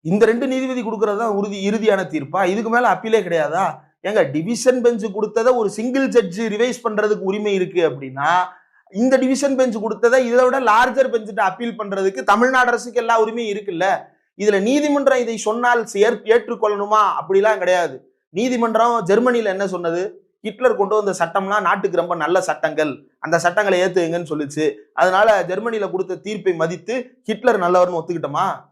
இந்த ரெண்டு நீதிபதி கொடுக்கறது தான் உறுதி இறுதியான தீர்ப்பா? இதுக்கு மேலே அப்பீலே கிடையாதா? ஏங்க டிவிஷன் பெஞ்ச் கொடுத்ததை ஒரு சிங்கிள் ஜட்ஜ் ரிவைஸ் பண்ணுறதுக்கு உரிமை இருக்குது அப்படின்னா இந்த டிவிஷன் பெஞ்ச் கொடுத்ததை இதை விட லார்ஜர் பெஞ்சிட்ட அப்பீல் பண்ணுறதுக்கு தமிழ்நாடு அரசுக்கு எல்லா உரிமையும் இருக்குல்ல? இதில் நீதிமன்றம் இதை சொன்னால் ஏற்- ஏற்றுக்கொள்ளணுமா? அப்படிலாம் கிடையாது. நீதிமன்றம் ஜெர்மனியில் என்ன சொன்னது? ஹிட்லர் கொண்டு வந்த சட்டம்லாம் நாட்டுக்கு ரொம்ப நல்ல சட்டங்கள். அந்த சட்டங்களை ஏற்றுங்கன்னு சொல்லிச்சு. அதனால ஜெர்மனியில் கொடுத்த தீர்ப்பை மதித்து ஹிட்லர் நல்லவர்னு ஒத்துக்கிட்டோமா?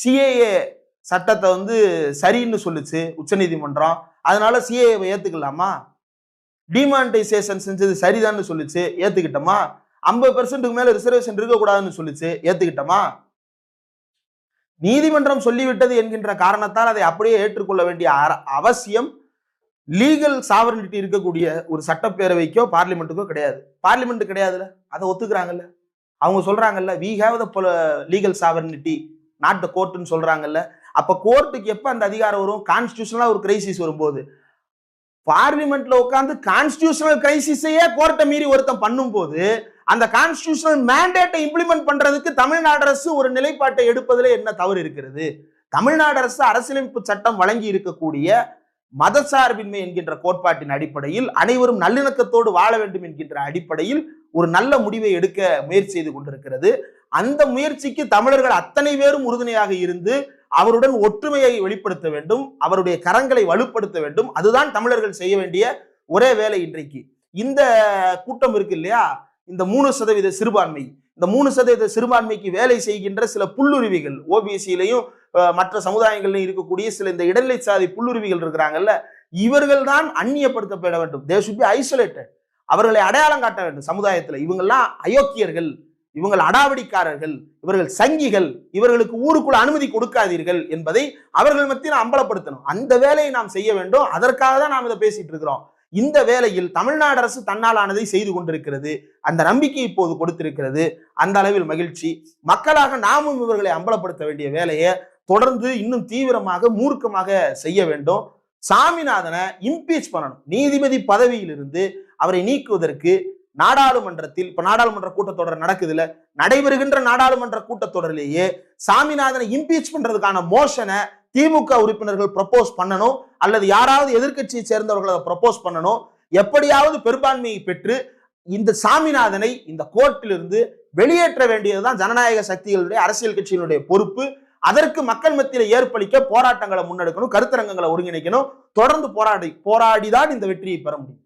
சிஏஏ சட்டத்தை வந்து சரின்னு சொல்லுச்சு உச்சநீதிமன்றம். அதனால சிஏஏவை ஏத்துக்கலாமா? டிமானிட்டைசேஷன் செஞ்சது சரிதான்னு சொல்லிச்சு ஏத்துக்கிட்டோமா? ஐம்பது பெர்சன்ட்டுக்கு மேல ரிசர்வேஷன் இருக்கக்கூடாதுன்னு சொல்லிச்சு ஏத்துக்கிட்டோமா? நீதிமன்றம் சொல்லிவிட்டது என்கின்ற காரணத்தால் அதை அப்படியே ஏற்றுக்கொள்ள வேண்டிய அவசியம் லீகல் சாவரனிட்டி இருக்கக்கூடிய ஒரு சட்டப்பேரவைக்கோ பார்லிமெண்ட்டுக்கோ கிடையாது. பார்லிமெண்ட் கிடையாதுல்ல? அதை ஒத்துக்கிறாங்கல்ல? அவங்க சொல்றாங்கல்ல we have the legal sovereignty not the கோர்ட்டுன்னு சொல்கிறாங்கல்ல அப்போ கோர்ட்டுக்கு எப்போ அந்த அதிகாரம் வரும்? கான்ஸ்டியூஷனலாக ஒரு கிரைசிஸ் வரும்போது. பார்லிமெண்ட்ல உட்காந்து கான்ஸ்டியூஷனல் கிரைசிஸையே கோர்ட்டை மீறி ஒருத்தன் பண்ணும்போது அந்த கான்ஸ்டியூஷனல் மேண்டேட்டை இம்ப்ளிமெண்ட் பண்றதுக்கு தமிழ்நாடு அரசு ஒரு நிலைப்பாட்டை எடுப்பதில் என்ன தவறு இருக்கிறது? தமிழ்நாடு அரசு அரசியலமைப்பு சட்டம் வழங்கி இருக்கக்கூடிய மதசார்பின்மை என்கின்ற கோட்பாட்டின் அடிப்படையில் அனைவரும் நல்லிணக்கத்தோடு வாழ வேண்டும் என்கின்ற அடிப்படையில் ஒரு நல்ல முடிவை எடுக்க முயற்சி செய்து கொண்டிருக்கிறது. அந்த முயற்சிக்கு தமிழர்கள் அத்தனை பேரும் உறுதுணையாக இருந்து அவருடன் ஒற்றுமையை வெளிப்படுத்த வேண்டும் அவருடைய கரங்களை வலுப்படுத்த வேண்டும். அதுதான் தமிழர்கள் செய்ய வேண்டிய ஒரே வேலை இன்றைக்கு. இந்த கூட்டம் இருக்கு இல்லையா? இந்த மூணு சதவீத சிறுபான்மை. இந்த மூணு சதவீத சிறுபான்மைக்கு வேலை செய்கின்ற சில புல்லுருவிகள் ஓபிசியிலையும் மற்ற சமுதாயங்கள்லையும் இருக்கக்கூடிய சில இந்த இடைநிலை சாதி புல்லுருவிகள் இருக்கிறாங்கல்ல இவர்கள் தான் அந்நியப்படுத்தப்பட வேண்டும். தே should ஐசோலேட்டட் அவர்களை அடையாளம் காட்ட வேண்டும் சமுதாயத்தில். இவங்கெல்லாம் அயோக்கியர்கள். இவங்கள் அடாவடிக்காரர்கள் இவர்கள் சங்கிகள் இவர்களுக்கு ஊருக்குள்ள அனுமதி கொடுக்காதீர்கள் என்பதை அவர்கள் மத்தியில் அம்பலப்படுத்தணும். அந்த வேலையை நாம் செய்ய வேண்டும். அதற்காக தான் நாம் இதை பேசிட்டு இருக்கிறோம். இந்த வேளையில் தமிழ்நாடு அரசு தன்னாலானதை செய்து கொண்டிருக்கிறது. அந்த நம்பிக்கை இப்போது கொடுத்திருக்கிறது. அந்த அளவில் மகிழ்ச்சி. மக்களாக நாமும் இவர்களை அம்பலப்படுத்த வேண்டிய வேலையை தொடர்ந்து இன்னும் தீவிரமாக மூர்க்கமாக செய்ய வேண்டும். சாமிநாதனை இம்பீச் பண்ணணும். நீதிபதி பதவியிலிருந்து அவரை நீக்குவதற்கு நாடாளுமன்றத்தில் இப்ப நாடாளுமன்ற கூட்டத்தொடர் நடக்குதுல நடைபெறுகின்ற நாடாளுமன்ற கூட்டத்தொடரிலேயே சாமிநாதனை இம்பீச் பண்றதுக்கான மோஷனை திமுக உறுப்பினர்கள் ப்ரப்போஸ் பண்ணணும் அல்லது யாராவது எதிர்க்கட்சியை சேர்ந்தவர்கள் அதை ப்ரப்போஸ் பண்ணணும் எப்படியாவது பெரும்பான்மையை பெற்று இந்த சாமிநாதனை இந்த கோர்ட்டிலிருந்து வெளியேற்ற வேண்டியதுதான் ஜனநாயக சக்திகளுடைய அரசியல் கட்சியினுடைய பொறுப்பு. அதற்கு மக்கள் மத்தியில் ஏற்பளிக்க போராட்டங்களை முன்னெடுக்கணும் கருத்தரங்கங்களை ஒருங்கிணைக்கணும் தொடர்ந்து போராடி போராடிதான் இந்த வெற்றியை பெற முடியும்.